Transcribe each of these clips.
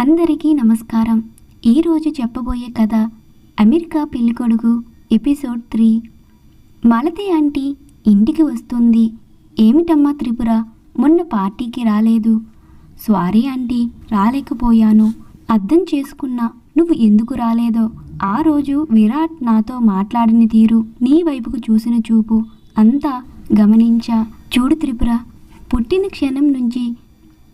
అందరికీ నమస్కారం. ఈరోజు చెప్పబోయే కథ అమెరికా పెళ్ళికొడుకు ఎపిసోడ్ త్రీ. మాలతి ఆంటీ ఇంటికి వస్తుంది. ఏమిటమ్మా త్రిపుర? మొన్న పార్టీకి రాలేదు. సారీ ఆంటీ రాలేకపోయాను. అర్థం చేసుకున్నా నువ్వు ఎందుకు రాలేదో. ఆ రోజు విరాట్ నాతో మాట్లాడిన తీరు నీ వైపుకు చూసిన చూపు అంతా గమనించా. చూడు త్రిపుర పుట్టిన క్షణం నుంచి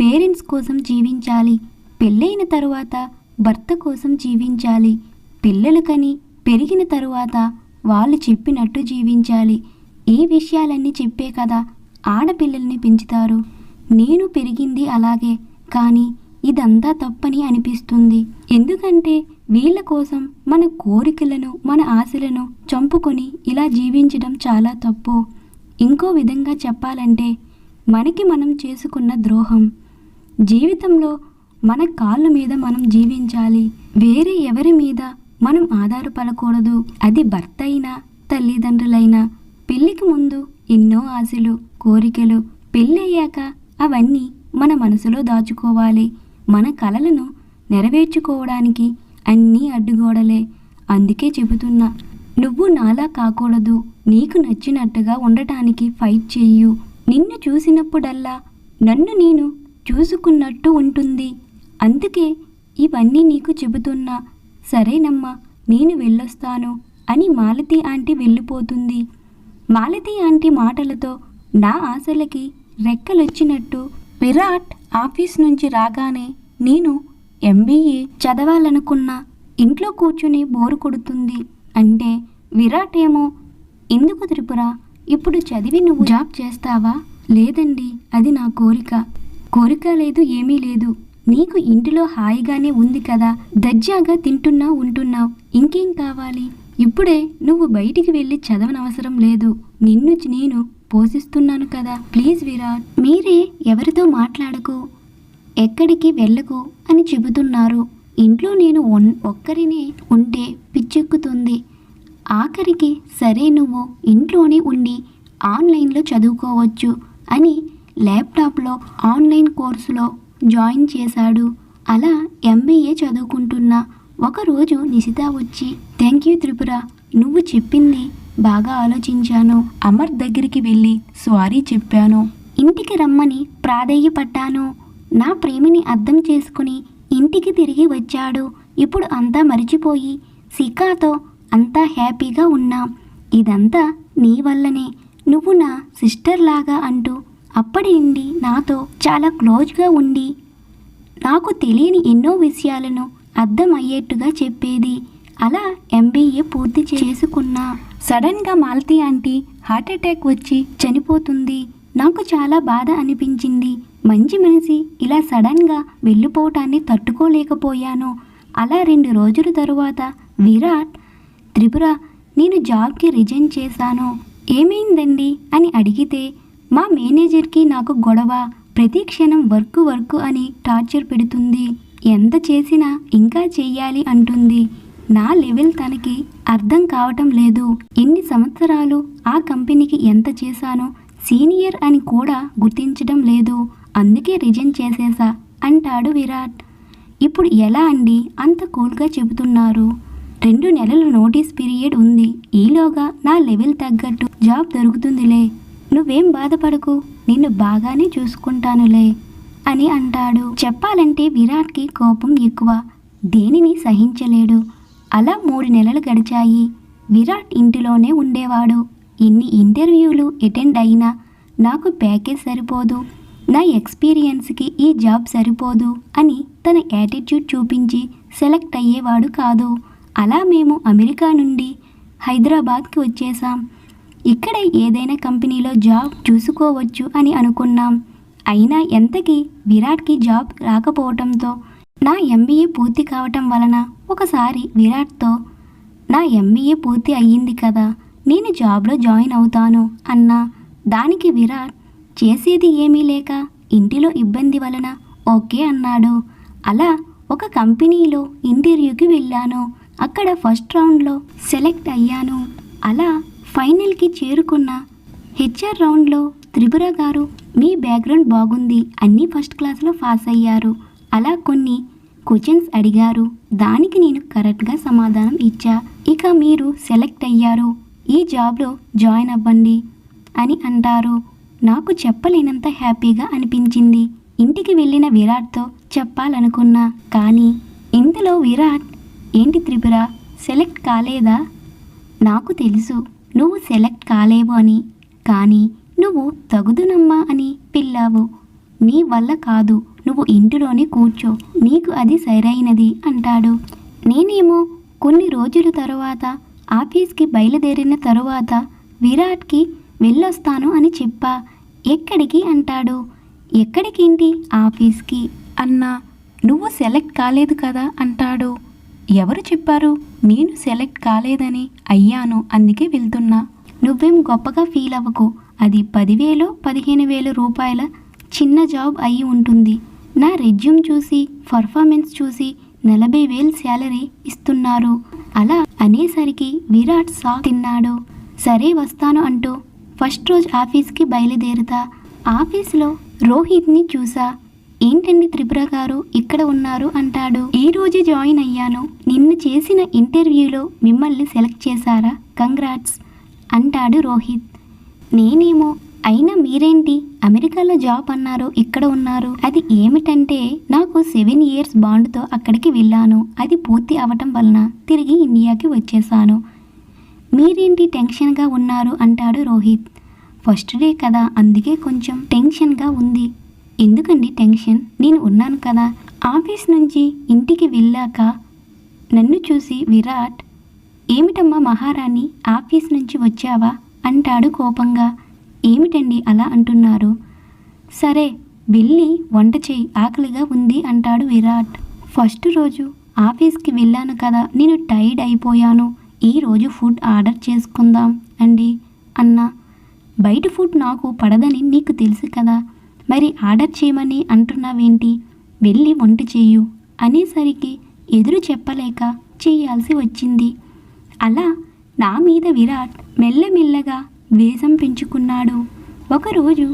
పేరెంట్స్ కోసం జీవించాలి. పెళ్ళైన తరువాత భర్త కోసం జీవించాలి. పిల్లలు కని పెరిగిన తరువాత వాళ్ళు చెప్పినట్టు జీవించాలి. ఈ విషయాలన్నీ చెప్పే కదా ఆడపిల్లల్ని పెంచుతారు. నేను పెరిగింది అలాగే కానీ ఇదంతా తప్పని అనిపిస్తుంది. ఎందుకంటే వీళ్ళ కోసం మన కోరికలను మన ఆశలను చంపుకొని ఇలా జీవించడం చాలా తప్పు. ఇంకో విధంగా చెప్పాలంటే మనకి మనం చేసుకున్న ద్రోహం. జీవితంలో మన కాళ్ళ మీద మనం జీవించాలి. వేరే ఎవరి మీద మనం ఆధారపడకూడదు. అది భర్త అయినా తల్లిదండ్రులైనా పెళ్ళికి ముందు ఎన్నో ఆశలు కోరికలు పెళ్ళయ్యాక అవన్నీ మన మనసులో దాచుకోవాలి. మన కలలను నెరవేర్చుకోవడానికి అన్నీ అడ్డుగోడలే. అందుకే చెబుతున్నా నువ్వు నాలా కాకూడదు. నీకు నచ్చినట్టుగా ఉండటానికి ఫైట్ చెయ్యు. నిన్ను చూసినప్పుడల్లా నన్ను నేను చూసుకున్నట్టు ఉంటుంది. అందుకే ఇవన్నీ నీకు చెబుతున్నా. సరేనమ్మా నేను వెళ్ళొస్తాను అని మాలతి ఆంటీ వెళ్ళిపోతుంది. మాలతి ఆంటీ మాటలతో నా ఆశలకి రెక్కలొచ్చినట్టు విరాట్ ఆఫీస్ నుంచి రాగానే నేను ఎంబీఏ చదవాలనుకున్నా. ఇంట్లో కూర్చుని బోరు కొడుతుంది. అంటే విరాట్ ఏమో ఎందుకు త్రిపుర ఇప్పుడు చదివి నువ్వు జాబ్ చేస్తావా? లేదండి అది నా కోరిక. కోరిక లేదు ఏమీ లేదు. నీకు ఇంటిలో హాయిగానే ఉంది కదా దర్జాగా తింటున్నా ఉంటున్నావు. ఇంకేం కావాలి? ఇప్పుడే నువ్వు బయటికి వెళ్ళి చదవనవసరం లేదు. నిన్ను నేను పోషిస్తున్నాను కదా. ప్లీజ్ విరాట్ మీరే ఎవరితో మాట్లాడకు? ఎక్కడికి వెళ్ళకు? అని చెబుతున్నారు. ఇంట్లో నేను ఒన్- ఒక్కరినే ఉంటే పిచ్చెక్కుతుంది. ఆఖరికి సరే నువ్వు ఇంట్లోనే ఉండి ఆన్లైన్లో చదువుకోవచ్చు అని ల్యాప్టాప్లో ఆన్లైన్ కోర్సులో జాయిన్ చేశాడు. అలా ఎంబీఏ చదువుకుంటున్నా ఒకరోజు నిశిత వచ్చి థ్యాంక్ యూ త్రిపుర నువ్వు చెప్పింది బాగా ఆలోచించాను. అమర్ దగ్గరికి వెళ్ళి సారీ చెప్పాను. ఇంటికి రమ్మని ప్రాధేయపడ్డాను. నా ప్రేమిని అర్థం చేసుకుని ఇంటికి తిరిగి వచ్చాడు. ఇప్పుడు అంతా మరిచిపోయి సికాతో అంతా హ్యాపీగా ఉన్నాం. ఇదంతా నీ వల్లనే. నువ్వు నా సిస్టర్ లాగా అంటూ అప్పటి నుండి నాతో చాలా క్లోజ్గా ఉండి నాకు తెలియని ఎన్నో విషయాలను అర్థమయ్యేట్టుగా చెప్పేది. అలా ఎంబీఏ పూర్తి చేసుకున్నా. సడన్గా మాలతి ఆంటీ హార్ట్ అటాక్ వచ్చి చనిపోతుంది. నాకు చాలా బాధ అనిపించింది. మంచి మనిషి ఇలా సడన్గా వెళ్ళిపోవటాన్ని తట్టుకోలేకపోయాను. అలా రెండు రోజుల తరువాత విరాట్ త్రిపుర నేను జాబ్కి రిజైన్ చేశాను. ఏమైందండి? అని అడిగితే మా మేనేజర్కి నాకు గొడవ ప్రతి క్షణం వర్క్ వర్క్ అని టార్చర్ పెడుతుంది. ఎంత చేసినా ఇంకా చెయ్యాలి అంటుంది. నా లెవెల్ తనకి అర్థం కావటం లేదు. ఎన్ని సంవత్సరాలు ఆ కంపెనీకి ఎంత చేశానో సీనియర్ అని కూడా గుర్తించడం లేదు. అందుకే రిజైన్ చేసేసా అంటాడు విరాట్. ఇప్పుడు ఎలా అండి? అంత కూల్గా చెబుతున్నారు. రెండు నెలల నోటీస్ పీరియడ్ ఉంది. ఈలోగా నా లెవెల్ తగ్గట్టు జాబ్ దొరుకుతుందిలే. నువ్వేం బాధపడకు నిన్ను బాగానే చూసుకుంటానులే అని అంటాడు. చెప్పాలంటే విరాట్కి కోపం ఎక్కువ దేనిని సహించలేడు. అలా మూడు నెలలు గడిచాయి. విరాట్ ఇంటిలోనే ఉండేవాడు. ఎన్ని ఇంటర్వ్యూలు అటెండ్ అయినా నాకు ప్యాకేజ్ సరిపోదు నా ఎక్స్పీరియన్స్కి ఈ జాబ్ సరిపోదు అని తన యాటిట్యూడ్ చూపించి సెలెక్ట్ అయ్యేవాడు కాదు. అలా మేము అమెరికా నుండి హైదరాబాద్కి వచ్చేసాం ఇక్కడ ఏదైనా కంపెనీలో జాబ్ చూసుకోవచ్చు అని అనుకున్నాం. అయినా ఎంతకి విరాట్కి జాబ్ రాకపోవటంతో నా ఎంబీఏ పూర్తి కావటం వలన ఒకసారి విరాట్తో నా ఎంబీఏ పూర్తి అయ్యింది కదా నేను జాబ్లో జాయిన్ అవుతాను అన్నా. దానికి విరాట్ చేసేది ఏమీ లేక ఇంటిలో ఇబ్బంది వలన ఓకే అన్నాడు. అలా ఒక కంపెనీలో ఇంటర్వ్యూకి వెళ్ళాను. అక్కడ ఫస్ట్ రౌండ్లో సెలెక్ట్ అయ్యాను. అలా ఫైనల్కి చేరుకున్న హెచ్ఆర్ రౌండ్లో త్రిపుర గారు మీ బ్యాక్గ్రౌండ్ బాగుంది అన్నీ ఫస్ట్ క్లాస్లో పాస్ అయ్యారు. అలా కొన్ని క్వశ్చన్స్ అడిగారు. దానికి నేను కరెక్ట్గా సమాధానం ఇచ్చా. ఇక మీరు సెలెక్ట్ అయ్యారు. ఈ జాబ్లో జాయిన్ అవ్వండి అని అంటారు. నాకు చెప్పలేనంత హ్యాపీగా అనిపించింది. ఇంటికి వెళ్ళిన విరాట్తో చెప్పాలనుకున్నా. కానీ ఇంతలో విరాట్ ఏంటి త్రిపుర సెలెక్ట్ కాలేదా? నాకు తెలుసు. నువ్వు సెలెక్ట్ కాలేవు అని. కానీ నువ్వు తగుదునమ్మా అని పిల్లావు. నీ వల్ల కాదు. నువ్వు ఇంటిలోనే కూర్చో. నీకు అది సరైనది అంటాడు. నేనేమో కొన్ని రోజుల తరువాత ఆఫీస్కి బయలుదేరిన తరువాత విరాట్కి వెళ్ళొస్తాను అని చెప్పా. ఎక్కడికి అంటాడు. ఎక్కడికేంటి ఆఫీస్కి? అన్నా నువ్వు సెలెక్ట్ కాలేదు కదా అంటాడు. ఎవరు చెప్పారు? నేను సెలెక్ట్ కాలేదని అయ్యాను అందుకే వెళ్తున్నా. నువ్వేం గొప్పగా ఫీల్ అవ్వకు. అది పదివేలు పదిహేను వేల రూపాయల చిన్న జాబ్ అయి ఉంటుంది. నా రెజ్యూమ్ చూసి పర్ఫార్మెన్స్ చూసి నలభై వేలు శాలరీ ఇస్తున్నారు. అలా అనేసరికి విరాట్ సా తిన్నాడు. సరే వస్తాను అంటూ ఫస్ట్ రోజు ఆఫీస్కి బయలుదేరుతా. ఆఫీస్లో రోహిత్ని చూసా. ఏంటండి త్రిపుర గారు? ఇక్కడ ఉన్నారు అంటాడు. ఈ రోజు జాయిన్ అయ్యాను? నిన్న చేసిన ఇంటర్వ్యూలో మిమ్మల్ని సెలెక్ట్ చేశారా? కంగ్రాట్స్ అంటాడు రోహిత్. నేనేమో? అయినా మీరేంటి? అమెరికాలో జాబ్ అన్నారు? ఇక్కడ ఉన్నారు? అది ఏమిటంటే నాకు సెవెన్ ఇయర్స్ బాండ్తో అక్కడికి వెళ్ళాను. అది పూర్తి అవటం వలన తిరిగి ఇండియాకి వచ్చేసాను మీరేంటి టెన్షన్గా ఉన్నారు? అంటాడు రోహిత్. ఫస్ట్ డే కదా అందుకే కొంచెం టెన్షన్గా ఉంది. ఎందుకండి టెన్షన్? నేను ఉన్నాను కదా. ఆఫీస్ నుంచి ఇంటికి వెళ్ళాక నన్ను చూసి విరాట్ ఏమిటమ్మా మహారాణి ఆఫీస్ నుంచి వచ్చావా? అంటాడు కోపంగా. ఏమిటండి అలా అంటున్నారు? సరే వెళ్ళి వంట చేయి ఆకలిగా ఉంది అంటాడు విరాట్. ఫస్ట్ రోజు ఆఫీస్కి వెళ్ళాను కదా నేను టైర్డ్ అయిపోయాను. ఈరోజు ఫుడ్ ఆర్డర్ చేసుకుందాం అండి అన్నా. బయట ఫుడ్ నాకు పడదని నీకు తెలుసు కదా మరి ఆర్డర్ చేయమని అంటున్నావేంటి? వెళ్ళి వంట చేయు అనేసరికి ఎదురు చెప్పలేక చేయాల్సి వచ్చింది. అలా నా మీద విరాట్ మెల్లమెల్లగా ద్వేషం పెంచుకున్నాడు. ఒకరోజు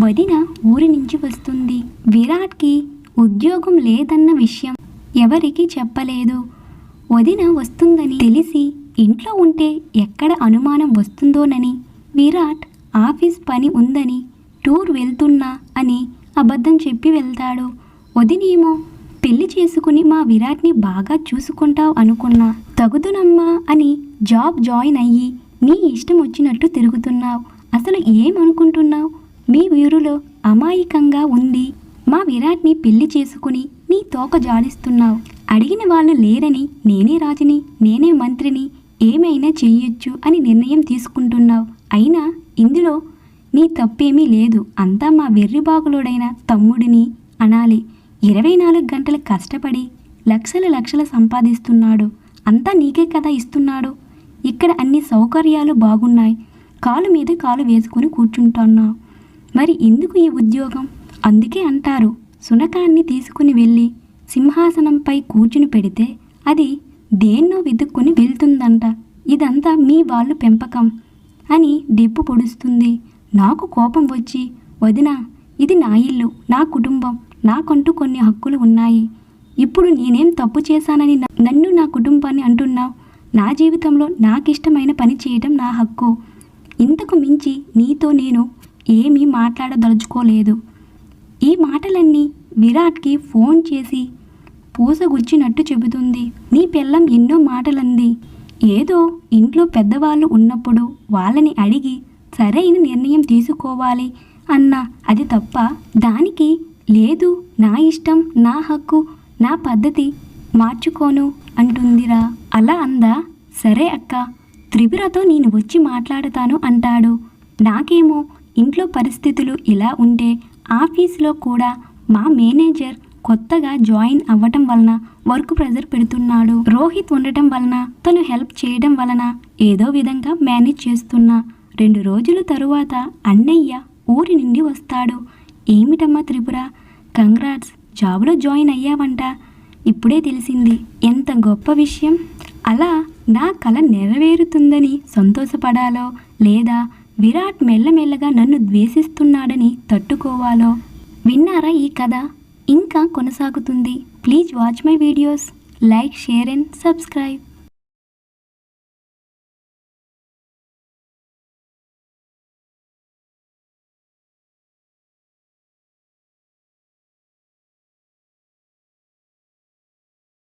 వదిన ఊరి నుంచి వస్తుంది. విరాట్కి ఉద్యోగం లేదన్న విషయం ఎవరికీ చెప్పలేదు. వదిన వస్తుందని తెలిసి ఇంట్లో ఉంటే ఎక్కడ అనుమానం వస్తుందోనని విరాట్ ఆఫీస్ పని ఉందని టూర్ వెళ్తున్నా అని అబద్ధం చెప్పి వెళ్తాడు. వదినేమో పెళ్ళి చేసుకుని మా విరాట్ని బాగా చూసుకుంటావు అనుకున్నా. తగుదునమ్మా అని జాబ్ జాయిన్ అయ్యి నీ ఇష్టం వచ్చినట్టు తిరుగుతున్నావు. అసలు ఏమనుకుంటున్నావు? మీ వీరులో అమాయకంగా ఉంది. మా విరాట్ని పెళ్ళి చేసుకుని నీ తోక జాడిస్తున్నావు అడిగిన వాళ్ళు లేరని నేనే రాజుని నేనే మంత్రిని. ఏమైనా చెయ్యొచ్చు అని నిర్ణయం తీసుకుంటున్నావు. అయినా ఇందులో నీ తప్పేమీ లేదు. అంతా మా వెర్రిబాగులోడైన తమ్ముడిని అనాలి. ఇరవై నాలుగు గంటలు కష్టపడి లక్షల లక్షలు సంపాదిస్తున్నాడు. అంతా నీకే కదా ఇస్తున్నాడు. ఇక్కడ అన్ని సౌకర్యాలు బాగున్నాయి. కాలు మీద కాలు వేసుకుని కూర్చుంటున్నావు మరి ఎందుకు ఈ ఉద్యోగం? అందుకే అంటారు. సునకాన్ని తీసుకుని వెళ్ళి సింహాసనంపై కూర్చుని పెడితే అది దేన్నో వెతుక్కుని వెళ్తుందంట. ఇదంతా మీ వాళ్ళు పెంపకం అని డెప్పు పొడుస్తుంది. నాకు కోపం వచ్చి వదిన ఇది నా ఇల్లు నా కుటుంబం నాకంటూ కొన్ని హక్కులు ఉన్నాయి. ఇప్పుడు నేనేం తప్పు చేశానని నన్ను నా కుటుంబాన్ని అంటున్నావు? నా జీవితంలో నాకిష్టమైన పని చేయడం నా హక్కు. ఇంతకు మించి నీతో నేను ఏమీ మాట్లాడదలుచుకోలేదు. ఈ మాటలన్నీ విరాట్కి ఫోన్ చేసి పూసగుచ్చినట్టు చెబుతుంది. నీ పిల్లం ఎన్నో మాటలంది. ఏదో ఇంట్లో పెద్దవాళ్ళు ఉన్నప్పుడు వాళ్ళని అడిగి సరైన నిర్ణయం తీసుకోవాలి అన్న అది తప్ప దానికి లేదు. నా ఇష్టం నా హక్కు నా పద్ధతి మార్చుకోను అంటుందిరా. అలా అందా? సరే అక్క. త్రిపురతో నేను వచ్చి మాట్లాడతాను అంటాడు. నాకేమో ఇంట్లో పరిస్థితులు ఇలా ఉంటే ఆఫీస్లో కూడా మా మేనేజర్ కొత్తగా జాయిన్ అవ్వటం వలన వర్క్ ప్రెజర్ పెడుతున్నాడు. రోహిత్ ఉండటం వలన తను హెల్ప్ చేయడం వలన ఏదో విధంగా మేనేజ్ చేస్తున్నా. రెండు రోజుల తరువాత అన్నయ్య ఊరి నుండి వస్తాడు. ఏమిటమ్మా త్రిపుర? కంగ్రాట్స్ జాబ్లో జాయిన్ అయ్యావంట. ఇప్పుడే తెలిసింది. ఎంత గొప్ప విషయం. అలా నా కళ నెరవేరుతుందని సంతోషపడాలో లేదా విరాట్ మెల్లమెల్లగా నన్ను ద్వేషిస్తున్నాడని తట్టుకోవాలో? విన్నారా ఈ కథ? ఇంకా కొనసాగుతుంది. Please watch my videos. Like share and subscribe.